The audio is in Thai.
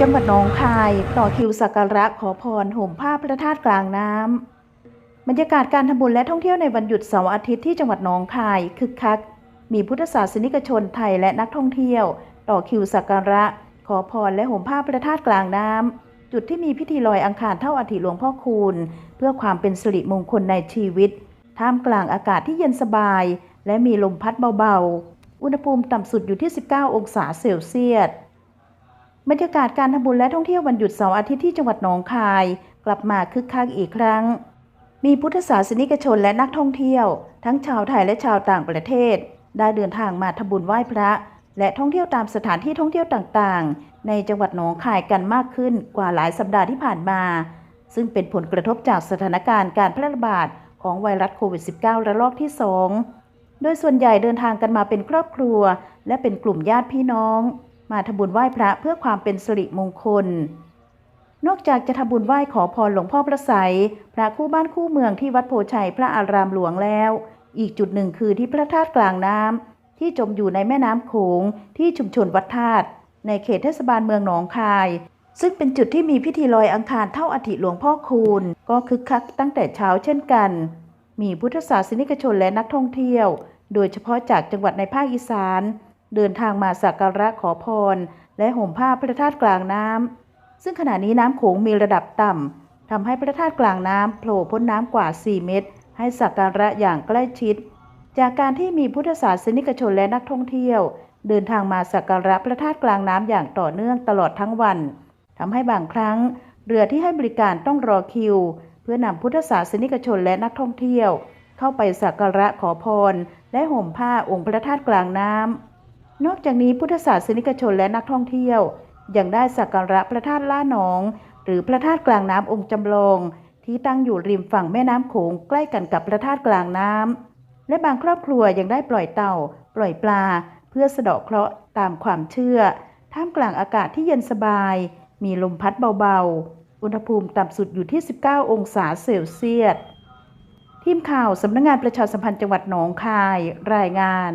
จังหวัดหนองคายต่อคิวสักการะขอพรห่มผ้าพระธาตุกลางน้ำบรรยากาศการทำบุญและท่องเที่ยวในวันหยุดเสาร์อาทิตย์ที่จังหวัดหนองคายคึกคัก มีพุทธศาสนิกชนไทยและนักท่องเที่ยว ต่อคิวสักการะ ขอพรและห่มผ้าพระธาตุกลางน้ำจุดที่มีพิธีลอยอังคารเท่าอาถิหลวงพ่อคูณ เพื่อความเป็นสิริมงคลในชีวิต ท่ามกลางอากาศที่เย็นสบาย และมีลมพัดเบาๆ อุณหภูมิต่ำสุดอยู่ที่ 19 องศาเซลเซียส บรรยากาศการทำบุญและท่องเที่ยววันหยุดเสาร์อาทิตย์ที่จังหวัดหนองคาย กลับมาคึกคักอีกครั้ง มีพุทธศาสนิกชนและนักท่องเที่ยว ทั้งชาวไทยและชาวต่างประเทศ ได้เดินทางมาทำบุญไหว้พระ และท่องเที่ยวตามสถานที่ท่องเที่ยวต่างๆ ในจังหวัดหนองคายกันมากขึ้นกว่าหลายสัปดาห์ที่ผ่านมา ซึ่งเป็นผลกระทบจากสถานการณ์การแพร่ระบาดของไวรัสโควิด -19 ระลอกที่ 2 โดยส่วนใหญ่เดินทางกันมาเป็นครอบครัว และเป็นกลุ่มญาติพี่น้อง มาทำบุญไหว้พระเพื่อความเป็นสิริมงคล นอกจากจะทำบุญไหว้ขอพรหลวงพ่อพระไสยพระคู่บ้านคู่เมืองที่วัดโพชัยพระอารามหลวงแล้ว อีกจุดหนึ่งคือที่พระธาตุกลางน้ำที่จมอยู่ในแม่น้ำโขงที่ชุมชนวัดธาตุในเขตเทศบาลเมืองหนองคาย ซึ่งเป็นจุดที่มีพิธีลอยอังคารเท่าอาิหลวงพ่อคูณ ก็คึกคักตั้งแต่เช้าเช่นกัน มีพุทธศาสนิกชนและนักท่องเที่ยว โดยเฉพาะจากจังหวัดในภาคอีสาน เดินทางมาสักการะขอพร และห่มผ้าพระธาตุกลางน้ำซึ่งขณะนี้น้ำโขงมีระดับต่ำทำให้พระธาตุกลางน้ำโผล่พ้นน้ำกว่า 4 เมตร ให้สักการะอย่างใกล้ชิด จากการที่มีพุทธศาสนิกชนและนักท่องเที่ยว เดินทางมาสักการะพระธาตุกลางน้ำอย่างต่อเนื่องตลอดทั้งวันทำให้บางครั้ง เรือที่ให้บริการต้องรอคิว เพื่อนำพุทธศาสนิกชนและนักท่องเที่ยว เข้าไปสักการะขอพร และห่มผ้าองค์พระธาตุกลางน้ำ นอกจากนี้พุทธศาสนิกชนและนักท่องเที่ยว ยังได้สักการะพระธาตุล่าหนอง หรือพระธาตุกลางน้ำองค์จำลอง ที่ตั้งอยู่ริมฝั่งแม่น้ำโขงใกล้กันกับพระธาตุกลางน้ำและบางครอบครัวยังได้ปล่อยเต่า ปล่อยปลา เพื่อสะเดาะเคราะห์ตามความเชื่อ ท่ามกลางอากาศที่เย็นสบาย มีลมพัดเบาๆ อุณหภูมิต่ำสุดอยู่ที่ 19 องศาเซลเซียสทีมข่าวสำนักงงานประชาสัมพันธ์จังหวัดหนองคายรายงาน